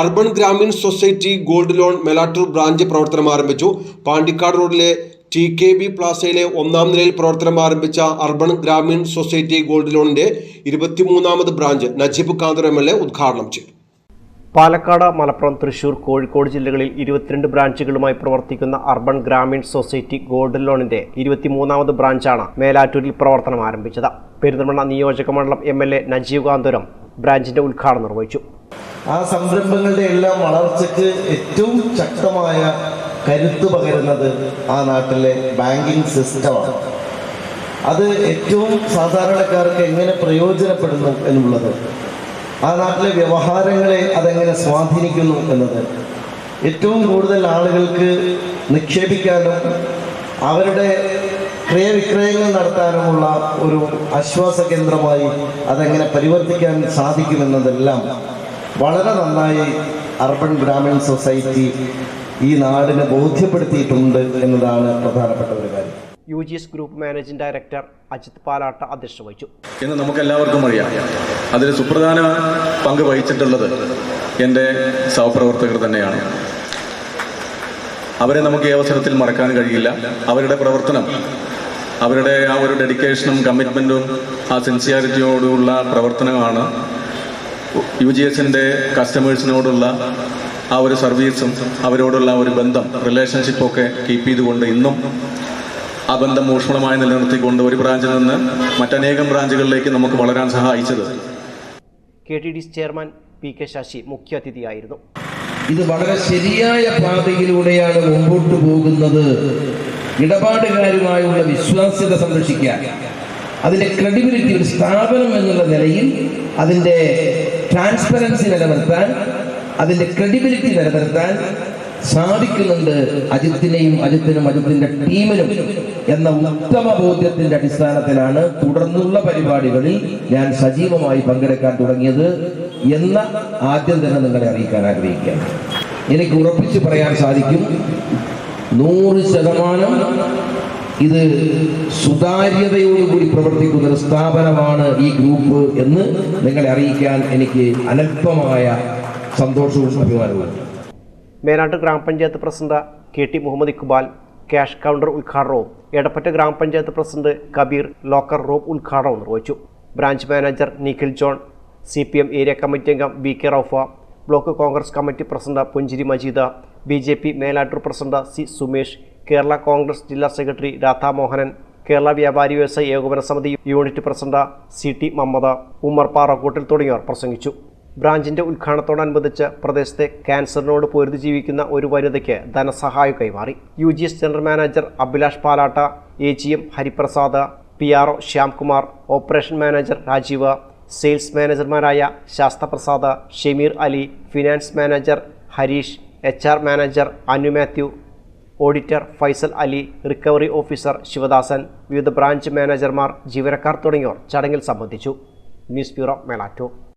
Urban Grameen society gold loan Melattur branch പ്രവർത്തനം ആരംഭിച്ചു. പാണ്ടിക്കാട് റോഡിലെ ടി കെ ബി പ്ലാസയിലെ ഒന്നാം നിലയിൽ പ്രവർത്തനം ആരംഭിച്ച അർബൻ ഗ്രാമീൺ സൊസൈറ്റി ഗോൾഡ് ലോണിന്റെ ഇരുപത്തിമൂന്നാമത് branch Najeeb Kanthar M L A ഉദ്ഘാടനം ചെയ്തു. പാലക്കാട് മലപ്പുറം തൃശൂർ കോഴിക്കോട് ജില്ലകളിൽ ഇരുപത്തിരണ്ട് ബ്രാഞ്ചുകളുമായി പ്രവർത്തിക്കുന്ന അർബൻ ഗ്രാമീൺ സൊസൈറ്റി ഗോൾഡ് ലോണിന്റെ ഇരുപത്തിമൂന്നാമത് ബ്രാഞ്ചാണ് മേലാറ്റൂരിൽ പ്രവർത്തനം ആരംഭിച്ചത്. പെരിന്തൽമണ്ണ നിയോജക മണ്ഡലം M L A Najeev Kanthapuram ബ്രാഞ്ചിന്റെ ഉദ്ഘാടനം നിർവഹിച്ചു. ആ സംരംഭങ്ങളുടെ എല്ലാം വളർച്ചയ്ക്ക് ഏറ്റവും ശക്തമായ കരുത്ത് പകരുന്നത് ആ നാട്ടിലെ ബാങ്കിങ് സിസ്റ്റമാണ്. അത് ഏറ്റവും സാധാരണക്കാർക്ക് എങ്ങനെ പ്രയോജനപ്പെടുന്നു എന്നുള്ളത് ആ നാട്ടിലെ വ്യവഹാരങ്ങളെ അതെങ്ങനെ സ്വാധീനിക്കുന്നു എന്നത് ഏറ്റവും കൂടുതൽ ആളുകൾക്ക് നിക്ഷേപിക്കാനും അവരുടെ ക്രയവിക്രയങ്ങൾ നടത്താനുമുള്ള ഒരു ആശ്വാസ കേന്ദ്രമായി അതെങ്ങനെ പരിവർത്തിക്കാൻ സാധിക്കുമെന്നതെല്ലാം വളരെ നന്നായി അർബൻ ഗ്രാമീൺ സൊസൈറ്റി ഈ നാടിനെ ബോധ്യപ്പെടുത്തിയിട്ടുണ്ട് എന്നതാണ് പ്രധാനപ്പെട്ട ഒരു കാര്യം. U G S group managing director Ajith Palatta അധ്യക്ഷത വഹിച്ചു. ഇന്ന് നമുക്ക് എല്ലാവർക്കും അറിയാം. അതിൽ സുപ്രധാന പങ്ക് വഹിച്ചിട്ടുള്ളത് എന്റെ സഹപ്രവർത്തകർ തന്നെയാണ്. അവരെ നമുക്ക് ഈ അവസരത്തിൽ മറക്കാൻ കഴിയില്ല. അവരുടെ പ്രവർത്തനം അവരുടെ ആ ഒരു ഡെഡിക്കേഷനും കമ്മിറ്റ്മെന്റും ആ സിൻസിയാരിറ്റിയോടുള്ള പ്രവർത്തനമാണ് യു ജി എസിന്റെ കസ്റ്റമേഴ്സിനോടുള്ള ആ ഒരു സർവീസും അവരോടുള്ള ഒരു ബന്ധം റിലേഷൻഷിപ്പൊക്കെ കീപ്പ് ചെയ്തുകൊണ്ട് ഇന്നും ആ ബന്ധം ഊഷ്മളമായി നിലനിർത്തിക്കൊണ്ട് ഒരു ബ്രാഞ്ചിൽ നിന്ന് മറ്റനേകം ബ്രാഞ്ചുകളിലേക്ക് നമുക്ക് വളരാൻ സഹായിച്ചത്. K T D chairman P K Sasi മുഖ്യാതിഥിയായിരുന്നു. ഇത് വളരെ ശരിയായ പാതയിലൂടെയാണ് മുമ്പോട്ട് പോകുന്നത്. ഇടപാടുകാരുമായുള്ള വിശ്വാസ്യത സംരക്ഷിക്കാൻ. അതിന്റെ ക്രെഡിബിലിറ്റി ഒരു സ്ഥാപനം എന്നുള്ള നിലയിൽ അതിന്റെ ട്രാൻസ്പെറൻസി നിലനിർത്താൻ അതിന്റെ ക്രെഡിബിലിറ്റി നിലനിർത്താൻ സാധിക്കുന്നുണ്ട് അജിത്തിനെയും അജിത്തിനും അജിത്തിന്റെ ടീമിനും എന്ന ഉത്തമ ബോധ്യത്തിന്റെ അടിസ്ഥാനത്തിലാണ് തുടർന്നുള്ള പരിപാടികളിൽ ഞാൻ സജീവമായി പങ്കെടുക്കാൻ തുടങ്ങിയത് എന്ന ആദ്യം തന്നെ നിങ്ങളെ അറിയിക്കാൻ ആഗ്രഹിക്കുകയാണ്. എനിക്ക് ഉറപ്പിച്ച് പറയാൻ സാധിക്കും നൂറ് ശതമാനം ഇത് സുതാര്യതയോടുകൂടി പ്രവർത്തിക്കുന്ന ഒരു സ്ഥാപനമാണ് ഈ ഗ്രൂപ്പ് എന്ന് നിങ്ങളെ അറിയിക്കാൻ എനിക്ക് അനല്പമായ സന്തോഷവും അഭിമാനവും മേനാട്ട് ഗ്രാമപഞ്ചായത്ത് president K T Muhammad Iqbal cash counter ഉദ്ഘാടനവും എടപ്പറ്റ ഗ്രാമപഞ്ചായത്ത് പ്രസിഡന്റ് കബീർ ലോക്കർ റൂം ഉദ്ഘാടനവും നിർവഹിച്ചു. Branch manager Nikhil John C P M area committee അംഗം V K Raufa block Congress committee president Punchiri Majeeda B J P Melattur president C Sumesh Kerala Congress ജില്ലാ secretary Radhamohanan Kerala വ്യാപാരി വ്യവസായ ഏകോപന സമിതി unit president C T Mammad Ummar Parakkoottil തുടങ്ങിയവർ പ്രസംഗിച്ചു. ബ്രാഞ്ചിന്റെ ഉദ്ഘാടനത്തോടനുബന്ധിച്ച് പ്രദേശത്തെ ക്യാൻസറിനോട് പൊരുതി ജീവിക്കുന്ന ഒരു വനിതയ്ക്ക് ധനസഹായം കൈമാറി. U G S general manager Abhilash Palatta A G M Hariprasad P R O Shyamkumar operation manager Rajeev sales മാനേജർമാരായ Sasthaprasad Shameer Ali finance manager Harish H R manager Anu Mathew auditor Faisal Ali recovery officer Sivadasan വിവിധ branch മാനേജർമാർ ജീവനക്കാർ തുടങ്ങിയവർ ചടങ്ങിൽ സംബന്ധിച്ചു. News bureau Melattur.